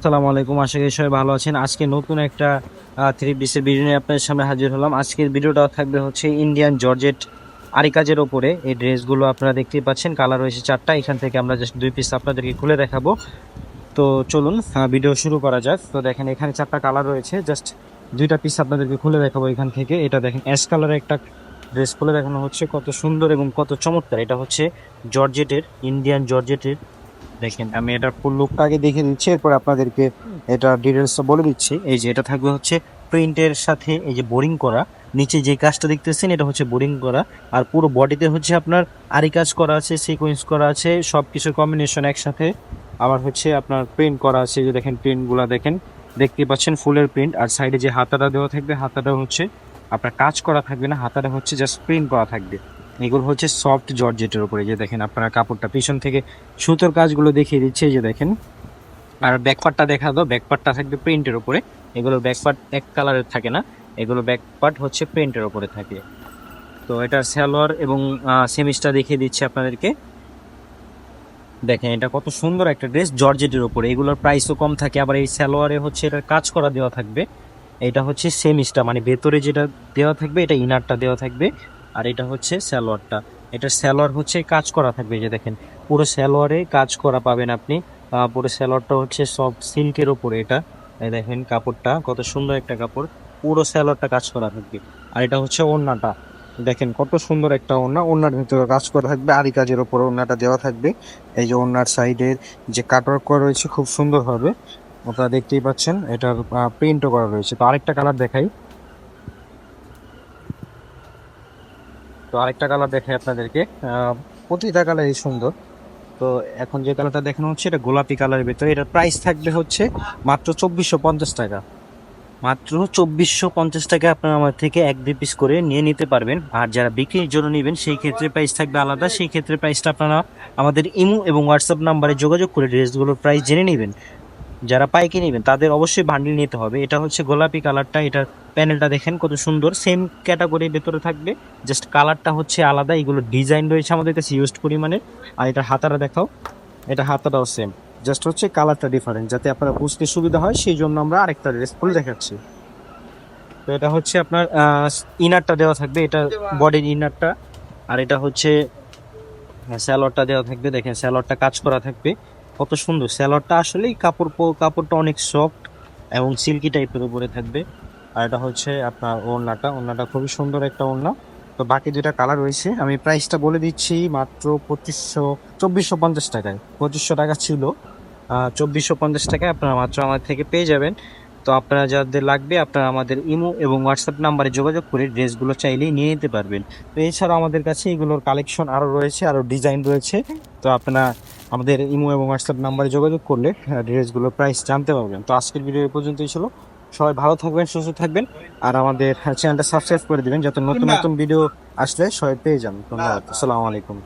আসসালামু আলাইকুম, আশা করি সবাই ভালো আছেন। আজকে নতুন একটা থ্রি পিসের ভিডিও নিয়ে আপনাদের সামনে হাজির হলাম। আজকের ভিডিওটা থাকবে হচ্ছে ইন্ডিয়ান জর্জেট আরিকাজের ওপরে। এই ড্রেসগুলো আপনারা দেখতেই পাচ্ছেন কালার রয়েছে চারটা। এখান থেকে আমরা জাস্ট দুই পিস আপনাদেরকে খুলে দেখাবো। তো চলুন ভিডিও শুরু করা যাক। তো দেখেন, এখানে চারটা কালার রয়েছে। জাস্ট দুইটা পিস আপনাদেরকে খুলে দেখাবো এখান থেকে। এটা দেখেন অ্যাশ কালারের একটা ড্রেস খুলে দেখানো হচ্ছে। কত সুন্দর এবং কত চমৎকার। এটা হচ্ছে জর্জেটের ইন্ডিয়ান জর্জেটের দেখেন। আমি এটা ফুল লুকটা আগে দেখে দিচ্ছি, এরপর আপনাদেরকে এটা ডিটেলসটা বলে দিচ্ছি। এই যে এটা থাকবে হচ্ছে প্রিন্টের সাথে এই যে বোরিং করা। নিচে যে কাজটা দেখতেছেন, এটা হচ্ছে বোরিং করা। আর পুরো বডিতে হচ্ছে আপনার আরি কাজ করা আছে সিকোয়েন্স করা আছে সব কিছুর কম্বিনেশন একসাথে। আবার হচ্ছে আপনার প্রিন্ট করা আছে যে দেখেন প্রিন্টগুলো দেখেন। দেখতে পাচ্ছেন ফুলের প্রিন্ট আর সাইডে যে হাতাটা দেওয়া থাকবে, হাতাটা হচ্ছে আপনার কাজ করা থাকবে না, হাতাটা হচ্ছে জাস্ট প্রিন্ট করা থাকবে। এগুলো হচ্ছে সফট জর্জেটের উপরে যে দেখেন আপনারা কাপড়টা পিছন থেকে সুতোর কাজগুলো দেখিয়ে দিচ্ছে যে দেখেন। আর ব্যাকপার্টটা দেখা দাও ব্যাকপার্টটা থাকবে প্রিন্টের উপরে। এগুলোর ব্যাকপার্ট এক কালারের থাকে না, এগুলো ব্যাকপার্ট হচ্ছে প্রিন্টের উপরে থাকে। তো এটা সালোয়ার এবং সেমিসটা দেখিয়ে দিচ্ছে আপনাদেরকে। দেখেন এটা কত সুন্দর একটা ড্রেস জর্জেটের উপরে, এগুলোর প্রাইসও কম থাকে, আবার এই সালোয়ারে হচ্ছে এটা কাজ করা দেওয়া থাকবে। এটা হচ্ছে সেমিসটা মানে ভেতরে যেটা দেওয়া থাকবে, এটা ইনারটা দেওয়া থাকবে। আর এটা হচ্ছে সালোয়ারটা এটা সালোয়ার হচ্ছে কাজ করা থাকবে যে দেখেন। পুরো সালোয়ারে কাজ করা পাবেন আপনি। পুরো সালোয়ারটা হচ্ছে সব সিল্কের ওপরে এটা। দেখেন কাপড়টা, কত সুন্দর একটা কাপড়। পুরো সালোয়ারটা কাজ করা থাকবে। আর এটা হচ্ছে ওড়নাটা। দেখেন কত সুন্দর একটা ওড়না। ওড়নার ভিতরে কাজ করা থাকবে আরি কাজের ওপর ওড়নাটা দেওয়া থাকবে। এই যে ওড়নার সাইডের যে কাটওয়ার্ক করা রয়েছে, খুব সুন্দর হবে আপনারা দেখতেই পাচ্ছেন, এটার প্রিন্টও করা রয়েছে। তো আরেকটা কালার দেখাই। তো আরেকটা কালার দেখাই আপনাদেরকে। প্রতিটা কালারই সুন্দর। তো এখন যে কালারটা দেখানো হচ্ছে, এটা গোলাপি কালারের ভিতরে। এটার প্রাইস থাকবে হচ্ছে মাত্র চব্বিশশো পঞ্চাশ টাকা। মাত্র চব্বিশশো পঞ্চাশ টাকা আপনারা আমার থেকে এক দুই পিস করে নিয়ে নিতে পারবেন। আর যারা বিক্রির জন্য নেবেন, সেই ক্ষেত্রে প্রাইস থাকবে আলাদা। সেই ক্ষেত্রে প্রাইসটা আপনারা আমাদের ইমো এবং হোয়াটসঅ্যাপ নাম্বারে যোগাযোগ করে ড্রেসগুলোর প্রাইস জেনে নেবেন। যারা পাইকে নেবেন, তাদের অবশ্যই বান্ডিল নিতে হবে। এটা হচ্ছে গোলাপি কালারটা এটার প্যানেলটা দেখেন কত সুন্দর। সেম ক্যাটাগরির ভেতরে থাকবে। জাস্ট কালারটা হচ্ছে আলাদা, এগুলো ডিজাইন রয়েছে আমাদের কাছে ইউজড পরিমাণে। আর এটা হাতাটা দেখাও, এটা হাতাটাও সেম জাস্ট হচ্ছে কালারটা ডিফারেন্ট যাতে আপনারা বুঝতে সুবিধা হয়, সেই জন্য আমরা আরেকটা ড্রেস ফুল দেখাচ্ছি। তো এটা হচ্ছে আপনার ইনারটা দেওয়া থাকবে, এটা বডির ইনারটা আর এটা হচ্ছে স্যালোয়ারটা দেওয়া থাকবে, দেখেন স্যালোয়ারটা কাজ করা থাকবে। কত সুন্দর। স্যালোয়ারটা আসলেই কাপড় কাপড়টা অনেক সফট এবং সিল্কি টাইপের উপরে থাকবে। আর এটা হচ্ছে আপনার ওড়নাটা। ওড়নাটা খুবই সুন্দর একটা ওড়না। তো বাকি দুটা কালার রয়েছে। আমি প্রাইসটা বলে দিচ্ছি মাত্র পঁচিশশো, চব্বিশশো পঞ্চাশ টাকায়। পঁচিশশো টাকা ছিল। চব্বিশশো পঞ্চাশ টাকায় আপনারা মাত্র আমার থেকে পেয়ে যাবেন। তো আপনারা যাদের লাগবে আপনারা আমাদের ইমো এবং হোয়াটসঅ্যাপ নাম্বারে যোগাযোগ করে ড্রেসগুলো চাইলেই নিয়ে নিতে পারবেন। তো এছাড়াও আমাদের কাছে এগুলোর কালেকশন আরও রয়েছে, আরও ডিজাইন রয়েছে। তো আপনারা আমাদের ইমো এবং হোয়াটসঅ্যাপ নাম্বারে যোগাযোগ করলে ড্রেসগুলোর প্রাইস জানতে পারবেন। তো আজকের ভিডিও এই পর্যন্তই ছিল। সবাই ভালো থাকবেন সুস্থ থাকবেন আর আমাদের চ্যানেলটা সাবস্ক্রাইব করে দিবেন যাতে নতুন নতুন ভিডিও আসলে সবাই পেয়ে যান। ধন্যবাদ। আসসালামু আলাইকুম।